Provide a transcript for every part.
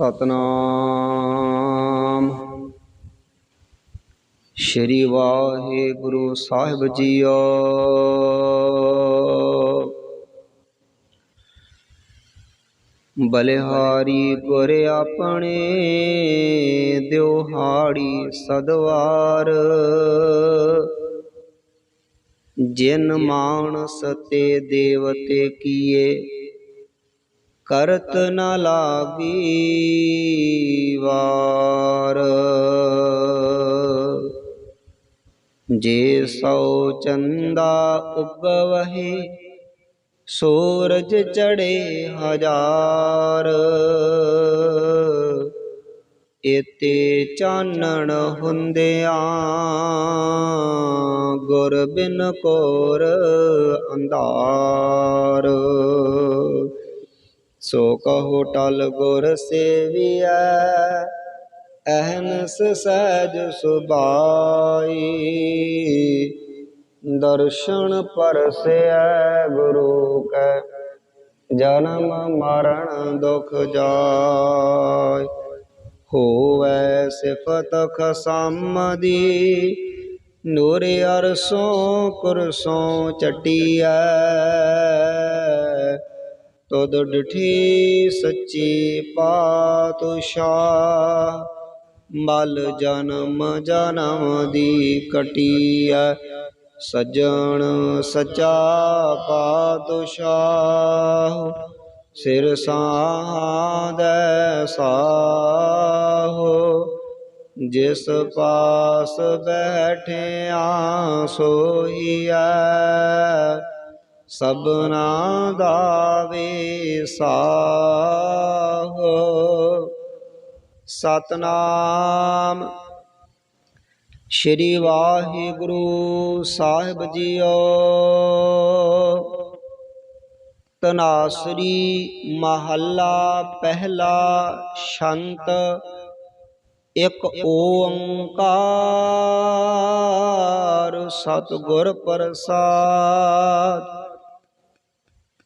ਸਤਨਾਮ। ਸ਼੍ਰੀ ਵਾਹਿਗੁਰੂ ਸਾਹਿਬ ਜੀਓ। ਬਲਿਹਾਰੀ ਗੁਰ ਆਪਣੇ ਦਿਵਹਾੜੀ ਸਦਵਾਰ। ਜਿਨ ਮਾਨਸ ਤੇ ਦੇਵਤੇ ਕੀਏ ਕਰਤ ਨ ਲਾਗੀ ਵਾਰ। ਜੇ ਸੋ ਚੰਦਾ ਉਗਵਹਿ, ਸੂਰਜ ਚੜੇ ਹਜ਼ਾਰ। ਇਤੇ ਚਾਨਣ ਹੁੰਦਿਆਂ ਗੁਰ ਬਿਨ ਕੋਰ ਅੰਧਾਰ। ਸੋ ਕਹੋ ਟਲ ਗੁਰ ਸੇਵੀਐ, ਅਹਨਸ ਸਹਿਜ ਸੁਭਾਈ। ਦਰਸ਼ਨ ਪਰਸੈ ਗੁਰੂ ਕੈ, ਜਨਮ ਮਰਨ ਦੁਖ ਜਾਇ। ਹੋਵੈ ਸਿਫਤ ਖਸਮ ਦੀ ਨੂਰ ਅਰਸੋਂ ਕੁਰਸੋਂ ਚਟੀਐ। ਤੁਧ ਡਿਠੀ ਸੱਚੀ ਪਾਤਸ਼ਾਹ। ਮਲ ਜਨਮ ਜਨਮ ਦੀ ਕਟੀਐ, ਸਜਣ ਸਚਾ ਪਾਤਸ਼ਾਹ। ਸਿਰ ਸਾਧੈ ਸਾਹੋ, ਜਿਸ ਪਾਸ ਬੈਠਿਆ ਸੋਈਐ ਸਭਨਾ ਦਾ ਵਿਸਾਹੋ ਸਤਨਾਮ। ਸ਼੍ਰੀ ਵਾਹਿਗੁਰੂ ਸਾਹਿਬ ਜੀਓ। ਤਨਾਸਰੀ ਮਹੱਲਾ ਪਹਿਲਾ ਸ਼ੰਤ ਇਕ ਓੰਕਾਰ ਸਤਿਗੁਰ ਪ੍ਰਸਾਦ।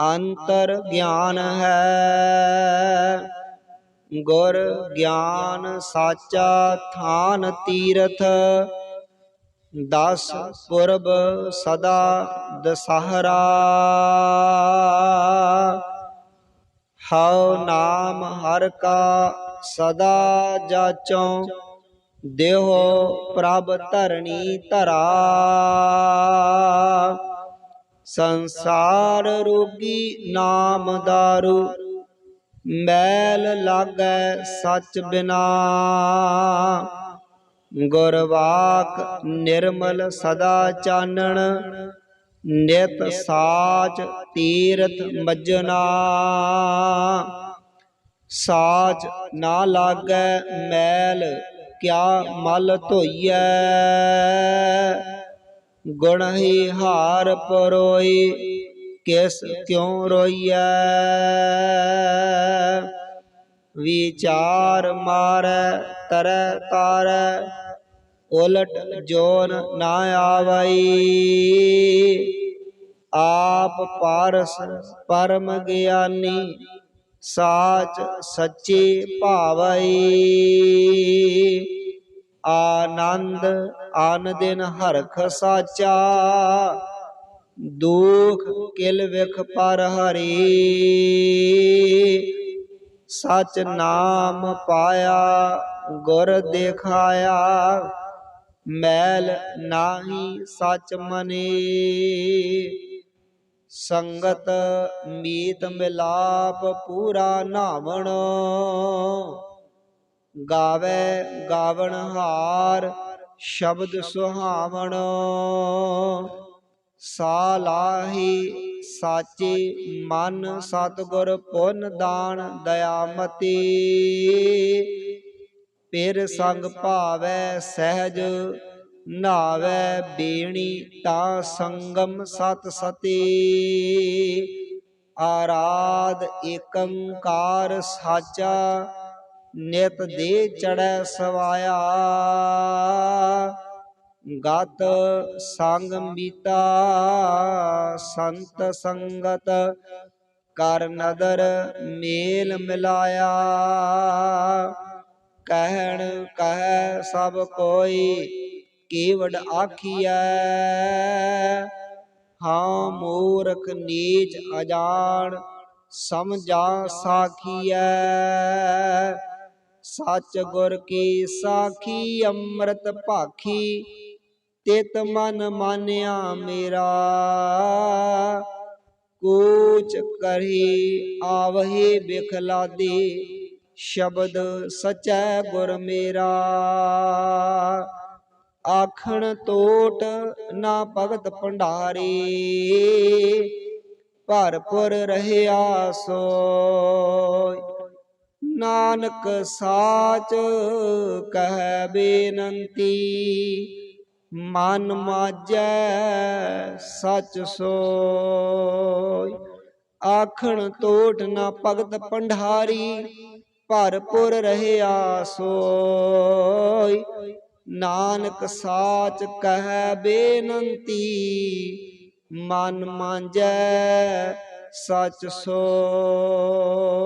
ਅੰਤਰ ਗਿਆਨ ਹੈ। ਗੁਰ ਗਿਆਨ ਸਾਚਾ ਥਾਨ ਤੀਰਥ। ਦਸ ਪੁਰਬ ਸਦਾ ਦਸਹਰਾ। ਹਉ ਨਾਮ ਹਰ ਕਾ ਸਦਾ ਜਾਚੋਂ। ਦੇਹੋ ਪ੍ਰਭ ਧਰਣੀ ਧਰਾ। ਸੰਸਾਰ ਰੋਗੀ ਨਾਮ ਦਾਰੂ, ਮੈਲ ਲਾਗੈ ਸੱਚ ਬਿਨਾ। ਗੁਰਵਾਕ ਨਿਰਮਲ ਸਦਾ ਚਾਨਣ, ਨਿਤ ਸਾਚ ਤੀਰਥ ਮਜਨਾ ਸਾਚ ਨਾ ਲਾਗੈ ਮੈਲ, ਕਿਆ ਮਲ ਧੋਈਐ? ਗੁਣਹੀ ਹਾਰ ਪਰੋਈ, ਕਿਸ ਕਿਉ ਰੋਈਐ? ਵਿਚਾਰ ਮਾਰੈ, ਤਰੈ ਤਾਰੈ, ਉਲਟ ਜੋਨ ਨਾ ਆਵਈ। ਆਪ ਪਾਰਸ ਪਰਮ ਗਿਆਨੀ, ਸਾਚ ਸੱਚੇ ਭਾਵਈ। ਆਨੰਦ, ਆਨ ਦਿਨ ਹਰਖ ਸਾਚਾ ਦੁਖ ਕਿਲ ਵਿਖ ਪਰ ਹਰੀ। ਸਚ ਨਾਮ ਪਾਇਆ, ਗੁਰ ਦੇਖਾਇਆ। ਮੈਲ ਨਾਹੀ ਸਚ ਮਨੇ। ਸੰਗਤ ਮੀਤ ਮਿਲਾਪ ਪੂਰਾ ਨਾਵਣ। ਗਾਵੇ ਗਾਵਣ ਹਾਰ, ਸ਼ਬਦ ਸੁਹਾਵਣ। ਸਾਲਾਹੀ ਸਾਚੇ ਮਨ ਸਤਗੁਰ ਪੁੰਨ ਦਾਨ ਦਇਆਮਤੀ। ਪਿਰ ਸੰਗ ਭਾਵੈ ਸਹਿਜ, ਨਾਵੈ ਬੇਣੀ ਤਾਂ ਸੰਗਮ ਸਤ ਸਤੀ। ਆਰਾਧ ਏਕੰਕਾਰ ਸਾਚਾ ਨਿਤ ਦੇ ਚੜੈ ਸਵਾਇਆ। ਗਤ ਸੰਗ ਮੀਤਾ, ਸੰਤ ਸੰਗਤ, ਕਰ ਨਦਰ ਮੇਲ ਮਿਲਾਇਆ। ਕਹਿਣ ਕਹਿ ਸਭ ਕੋਈ ਕੀਵੜ ਆਖੀਐ, ਹਾਂ ਮੂਰਖ ਨੀਚ ਅਜਾਣ ਸਮਝਾ ਸਾਖੀਐ। ਸੱਚ ਗੁਰ ਕੀ ਸਾਖੀ, ਅੰਮ੍ਰਿਤ ਭਾਖੀ, ਤਿਤ ਮਨ ਮਾਨਿਆ ਮੇਰਾ। ਕੂਚ ਕਰੀ ਆਵਹੀ ਬਿਖਲਾਦੀ ਸ਼ਬਦ ਸਚੈ ਗੁਰ ਮੇਰਾ। ਆਖਣ ਤੋਟ ਨਾ ਭਗਤ ਭੰਡਾਰੀ, ਭਰਪੁਰ ਰਹਿਆ ਸੋਇ। ਨਾਨਕ ਸਾਚ ਕਹਿ ਬੇਨੰਤੀ। ਮਨ ਮਾਜੈ ਸਚ ਸੋਇ। ਆਖਣ ਤੋਟ ਨਾ ਭਗਤ ਭੰਡਾਰੀ ਭਰਪੁਰ ਰਹਿਆ ਸੋਇ। ਨਾਨਕ ਸਾਚ ਕਹਿ ਬੇਨੰਤੀ, ਮਨ ਮਾਂਜੈ ਸਚ ਸੋਇ।